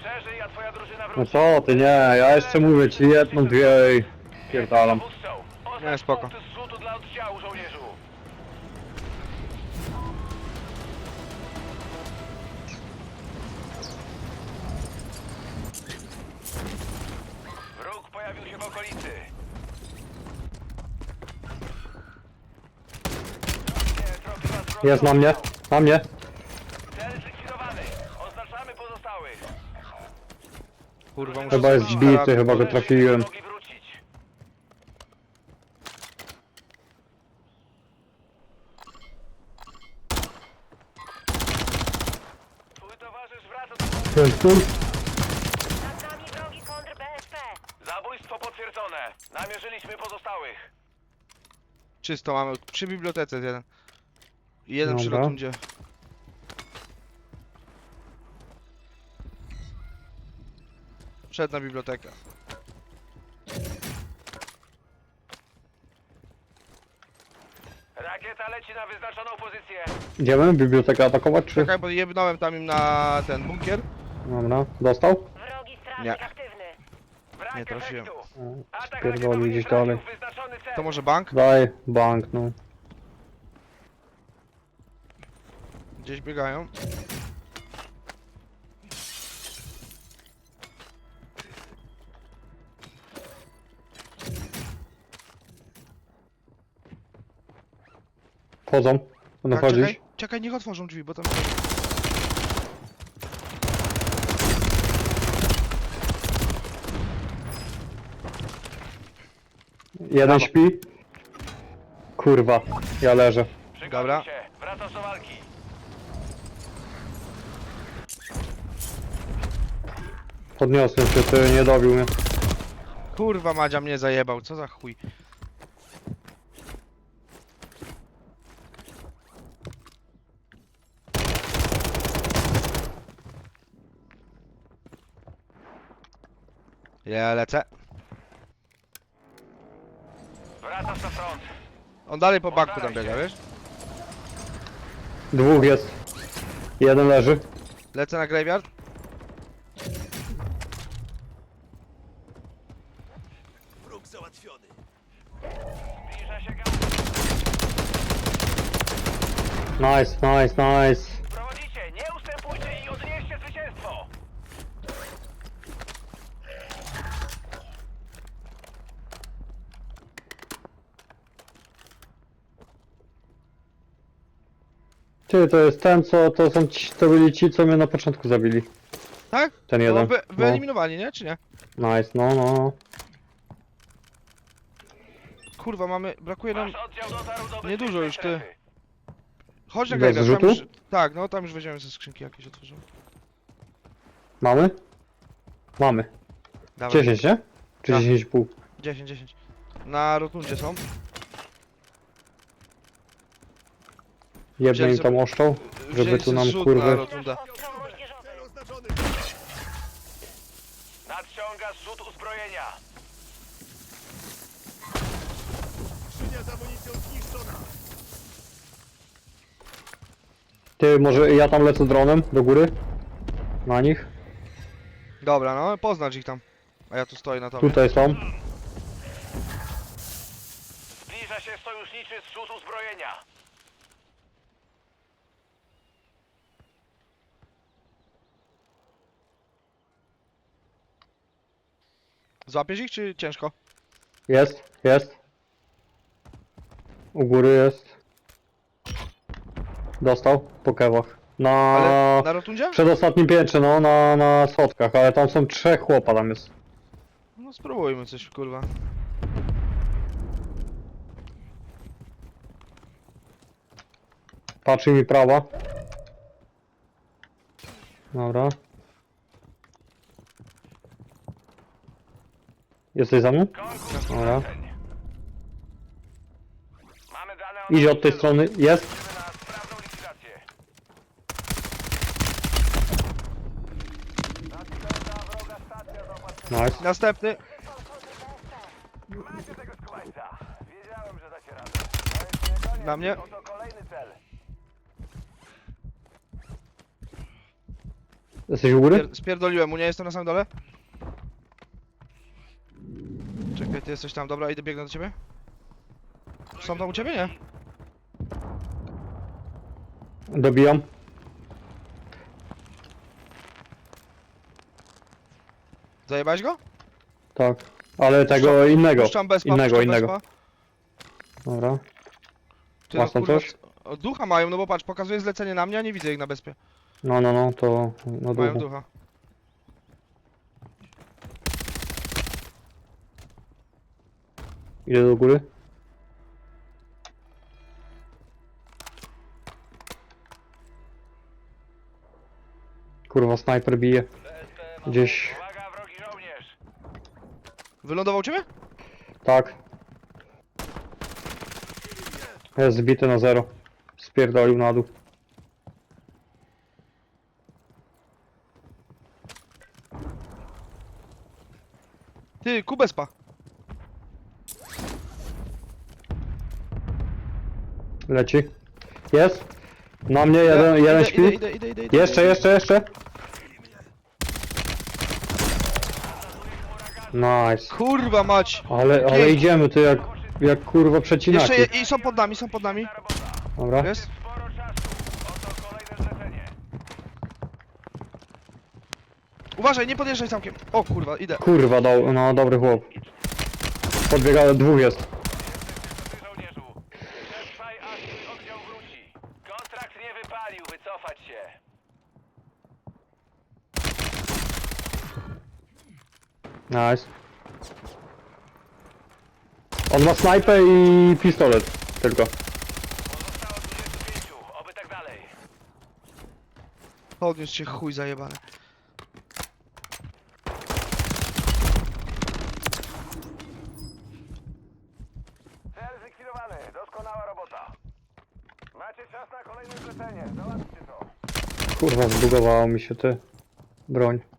Przeżyj, a twoja drużyna No wróci. co ty, nie, ja jeszcze mówię ci jedną, dwie i pierdalam. Oznacz Nie, spoko. punkty zrzutu dla oddziału żołnierzu. Wróg pojawił się w okolicy. Nie, Jest na mnie, na mnie. Cel zlikwidowany. Oznaczamy pozostałych. Kurwa, muszę Chyba jest karabin. chyba go trafiłem. Mogli wrócić. Twój towarzysz wraca do Jest tu? Nad nami wrogi kontr BSP. Zabójstwo potwierdzone. Namierzyliśmy pozostałych. Czysto mamy. Przy bibliotece jest jeden. Jeden przy Dobra. rotundzie. Wszedł na bibliotekę. Rakieta leci na wyznaczoną pozycję. Idziemy bibliotekę atakować, czy? Czekaj, bo jebnąłem tam im na ten bunkier. Dobra, dostał? Wrogi strażnik Nie. aktywny. Brak Nie trafiłem. efektu. O, Atak Spierdolił rakietowy gdzieś trafił dalej. w wyznaczony cel. To może bank? Daj, bank, no. Gdzieś biegają. Wchodzą, będą Tak, chodzić. czekaj, czekaj, niech otworzą drzwi, bo tam... Jeden Brawo. śpi. Kurwa, ja leżę. Przygotuj Dobra. się. Wracasz do walki. Podniosłem się, ty nie dobił mnie. Kurwa, Madzia mnie zajebał, co za chuj. Ja lecę. Wracasz na front. On dalej po banku tam biega, wiesz? Dwóch jest. Jeden leży. Lecę na graveyard. Zbliża się gaz. Nice, nice, nice. Ty, to jest ten, co, to są ci, to byli ci, co mnie na początku zabili. Tak? Ten No, jeden. wy, No. wyeliminowali, nie? Czy nie? Nice, no, no. Kurwa, mamy... Brakuje nam... Wasz oddział dotarł do Nie dużo bezpiecznej już, ty. Chodź na Bez graveyard, tam już... zrzutu? Tak, no tam już weźmiemy ze skrzynki jakieś otworzymy. Mamy? Mamy. Dawaj. 10, nie? Czy Tak. 10,5? 10, 10. Na rotundzie są. Jedno Wzięli im tam oszczał, żeby tu nam zrzut na kurwy... rotundę. Nasz ostrzał moździerzowy. Nadciąga zrzut uzbrojenia. Ty, może ja tam lecę dronem do góry? Na nich? Dobra, no poznacz ich tam. A ja tu stoję na tobie. Tutaj są. Zbliża się sojuszniczy zrzut uzbrojenia. Złapiesz ich czy ciężko? Jest, jest. U góry jest. Dostał po kewach. Na... Ale na rotundzie? Przedostatnim piętrze, no, na, na schodkach, ale tam są trzech chłopa, tam jest. No spróbujmy coś, kurwa. Patrzy mi prawa. Dobra. Jesteś za mną? Dobra. poleceń. Mamy dane o Idzie od tej strony. Jest. Liczymy na sprawną likwidację. Nadciąga wroga stacja zaopatrzenia. Nice. Następny. Macie tego. Wiedziałem, że dacie radę. To jeszcze nie koniec. Na mnie. Oto kolejny cel. Jesteś u góry? Spier spierdoliłem mu, nie jestem na samym dole? Czekaj, ty jesteś tam, dobra, idę biegnę do ciebie. Są tam u ciebie, nie? Dobijam. Zajebałeś go? Tak. Ale tego innego. Puszczam bezpa, Innego, puszczam innego. Bezpa. Dobra. Ty, Masz tam kurwa, coś? c- Ducha mają, no bo patrz, pokazuje zlecenie na mnie, a nie widzę ich na bezpie. No, no, no, to na Mają długo. ducha. Idę do góry. Kurwa, snajper bije. Gdzieś. Uwaga, wrogi żołnierz! Wylądował u ciebie? Tak. Jest zbity na zero. Spierdolił na dół. Ty, ku Leci. Jest. Na mnie jeden, Idę, jeden idę, śpi. Idę, idę, idę, idę, Jeszcze, jeszcze, jeszcze. Nice. Kurwa mać! Ale, ale Pięknie. idziemy tu jak, jak kurwa przecinaki. Jeszcze je, i są pod nami, są pod nami. Dobra. Jest? Sporo czasu. Oto kolejne zlecenie. Uważaj, nie podjeżdżaj całkiem. O kurwa, idę. Kurwa, do, no dobry chłop. Podbiega, dwóch jest. Ty żołnierzu. Przetrwaj, aż twój oddział wróci. Kontrakt nie wypalił, wycofać się. Nice. On ma snajpę i pistolet. Tylko. Pozostało 25, oby tak dalej. Podniósł się chuj zajebany. Cel zlikwidowany, doskonała robota. Macie czas na kolejne zlecenie, załatwcie to. Kurwa, zbugowało mi się ty. Broń.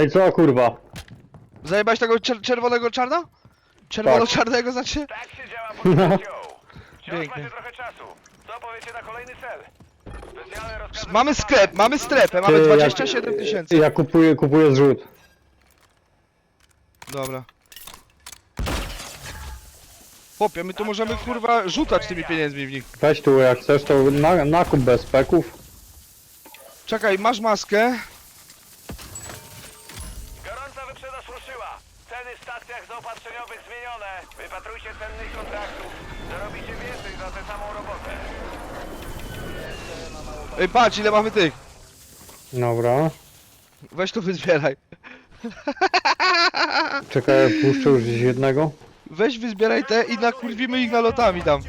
No i co kurwa? Zajebałeś tego czer czerwonego czarna? Czerwono-czarnego znaczy? Tak się działa pod. Wciąż Pięknie. macie trochę czasu. Co powiecie na kolejny cel? Specjalne rozkazy... Mamy sklep, mamy strefę, mamy Ty, 27 ja, tysięcy. Ja kupuję, kupuję zrzut. Dobra. Chłopie, my tu możemy kurwa rzucać tymi pieniędzmi w nich. Weź tu jak chcesz to na, nakup bez peków. Czekaj, masz maskę. Wypatrujcie cennych kontraktów. Zarobicie więcej za tę samą robotę. Ej, patrz ile mamy tych. Dobra. Weź to wyzbieraj. Czekaj, puszczę już gdzieś jednego. Weź wyzbieraj te i nakurwimy ich nalotami tam.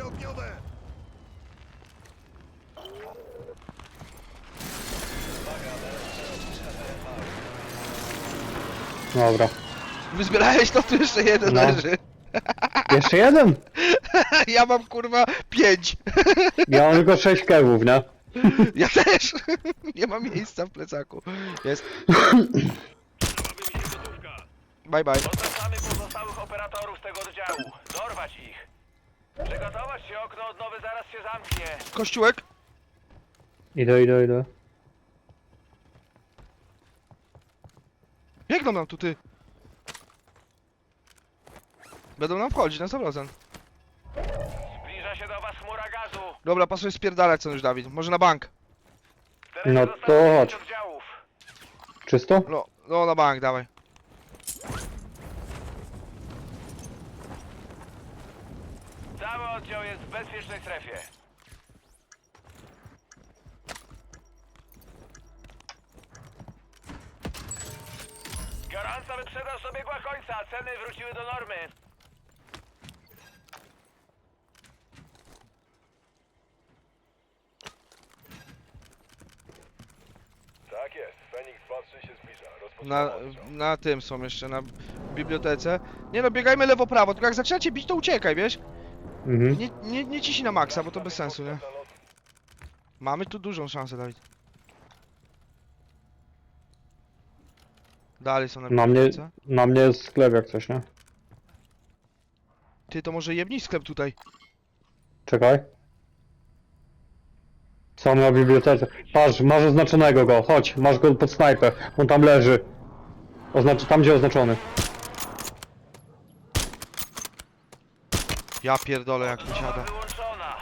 Dobra. Wyzbierałeś to, tu jeszcze jeden No. leży. Jeszcze jeden? Ja mam kurwa pięć. Ja mam tylko sześć kewów, nie? Ja też. Nie ma miejsca w plecaku. Jest. Bye bye. Oznaczamy pozostałych operatorów tego oddziału. Dorwać ich. Przygotować się, okno odnowy zaraz się zamknie. Kościółek? Idę, idę, idę. Biegną nam tu ty. Będą nam wchodzić na 100%. Zbliża się do was chmura gazu. Dobra, pasuje spierdalać co już Dawid. Może na bank. No to pięć chodź. oddziałów. Czysto? No, no na bank, dawaj. Cały oddział jest w bezpiecznej strefie. Gorąca wyprzedaż dobiegła końca, ceny wróciły do normy. Tak jest, Fenix 2-3 się zbliża. Rozpoczynamy Na, ostrzał. na tym są jeszcze, na bibliotece. Nie no, biegajmy lewo-prawo, tylko jak zaczynacie bić, to uciekaj, wiesz? Mhm. Nie, nie, nie ciśnij na maksa, bo to bez sensu, nie? Mamy tu dużą szansę, Dawid. Dalej są na Na mnie, bibliotece. na mnie jest sklep jak coś, nie? Ty, to może jebnij sklep tutaj. Czekaj. Co on ma w bibliotece? Patrz, masz oznaczonego go, chodź, masz go pod snajpę. On tam leży. Oznacz tam gdzie oznaczony. Ja pierdolę jak mi siada. wyłączona.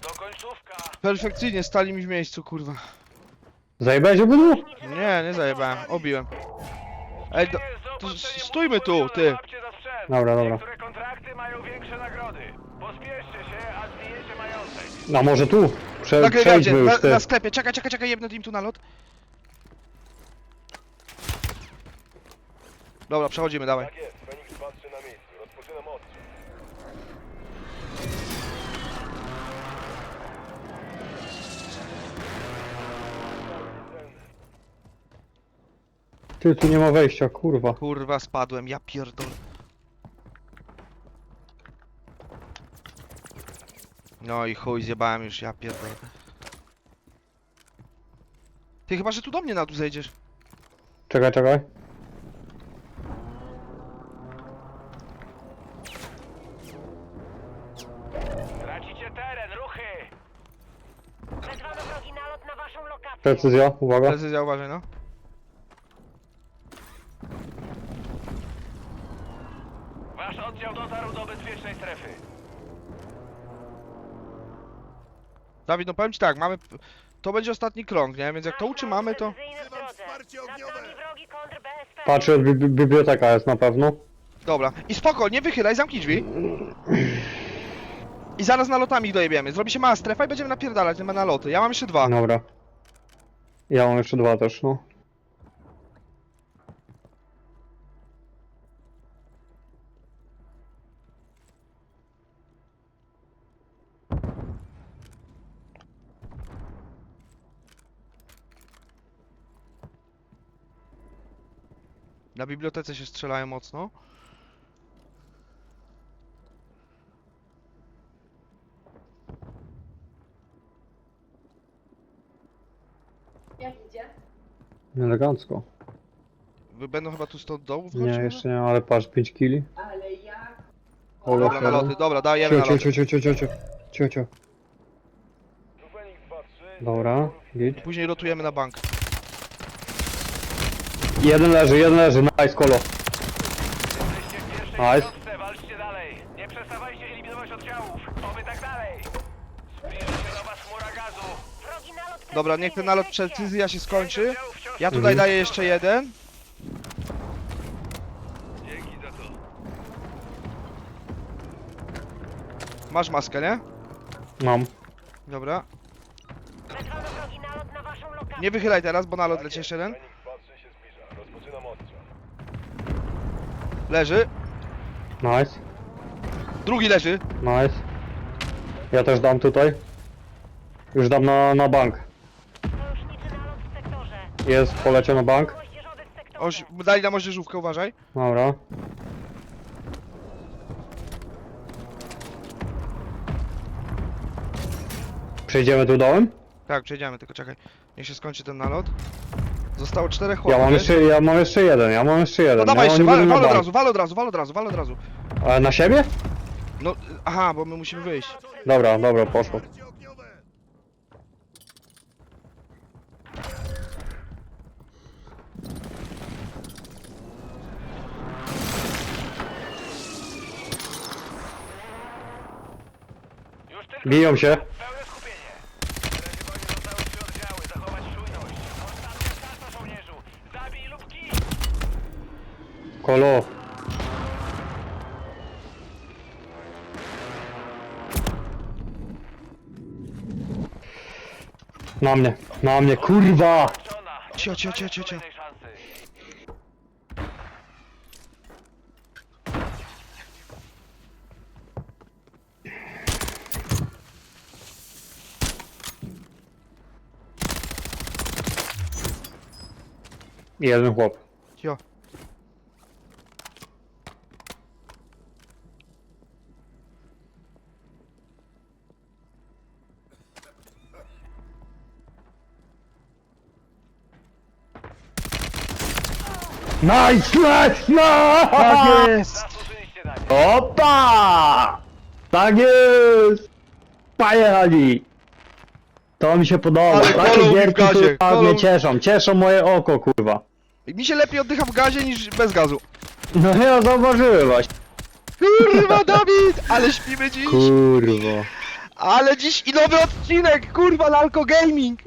To końcówka. Perfekcyjnie, stali mi w miejscu, kurwa. Zajebałeś obydwu? Nie, nie zajebałem, obiłem. Ej, do, to stójmy tu, ty. Dobra, dobra. Niektóre kontrakty mają większe nagrody. Pospieszcie się, a zbijecie majątek. A może tu? Prze Na przejdźmy już na, na sklepie, czekaj, czekaj, czekaj, jebnę im tu na lot. Dobra, przechodzimy, dawaj. Tak jest, Feniks patrzy na miejscu. Rozpoczynam. Ty, tu nie ma wejścia, kurwa. Kurwa, spadłem, ja pierdolę. No i chuj, zjebałem już, ja pierdolę. Ty chyba, że tu do mnie na tu zejdziesz. Czekaj, czekaj. Tracicie teren, ruchy! Wezwano wrogi nalot na waszą lokację. Precyzja, uwaga. Precyzja, uważaj, no. Dawid, no powiem ci tak, mamy... To będzie ostatni krąg, nie? Więc jak to utrzymamy, to... Patrzę, bi bi biblioteka jest na pewno. Dobra. I spoko, nie wychylaj, zamknij drzwi. I zaraz nalotami ich dojebiemy. Zrobi się mała strefa i będziemy napierdalać na naloty. Ja mam jeszcze dwa. Dobra. Ja mam jeszcze dwa też, no. Na bibliotece się strzelają mocno. Jak idzie? Elegancko. Wy będą chyba tu stąd dołu Nie, wchodzić? jeszcze nie, ale patrz, 5 kili. Ale jak? Olo, Dobra, naloty, dobra, dajemy Cio, cio, naloty. cio, cio, cio, cio, cio, cio. Patrzy. Dobra, git. Później rotujemy na bank. Jeden leży, jeden leży, nice, kolo. Jesteście w pierwszej Nice. walczcie dalej. Nie przestawajcie eliminować oddziałów. Oby tak dalej. Się do was chmura gazu. Wrogi nalot Dobra, niech ten nalot precyzja się skończy. Ja tutaj Mhm. daję jeszcze jeden. Dzięki za to. Masz maskę, nie? Mam. Dobra. Wezwano wrogi nalot na waszą lokację. Nie wychylaj teraz, bo nalot leci jeszcze jeden. Feniks patrzy się zbliża. Rozpoczynam ostrzał. Leży. Nice, Drugi leży. nice. Ja też dam tutaj. Już dam na, na bank. Sojuszniczy nalot w sektorze. Jest, poleciał na bank. Moździerzowy w sektorze. Oś, dali na moździerzówkę, uważaj. Dobra. Przejdziemy tu dołem? Tak, przejdziemy, tylko czekaj. Niech się skończy ten nalot. Zostało czterech Ja chłopów. mam wiesz? jeszcze, ja mam jeszcze jeden, ja mam jeszcze jeden. No dawaj ja jeszcze, wal, wal od razu, wal od razu, wal od razu, wal od razu, na siebie? No, aha, bo my musimy wyjść. Dobra, dobra, poszło. Biją się. Kolo. Na mnie, na mnie, kurwa! Cio, cio, cio, cio, cio. Jeden chłop. Jo. Nice, nice, no! Tak jest! Zasłużyliście na nie. Opa! Tak jest! Pojechali! To mi się podoba. Ale Takie kolą mi w gierki gazie, kurwa kolą- mnie cieszą. Cieszą moje oko, kurwa. Mi się lepiej oddycha w gazie niż bez gazu. No ja zauważyłem właśnie. Kurwa, Dawid! Ale śpimy dziś! Kurwa. Ale dziś i nowy odcinek, kurwa, Lalko Gaming!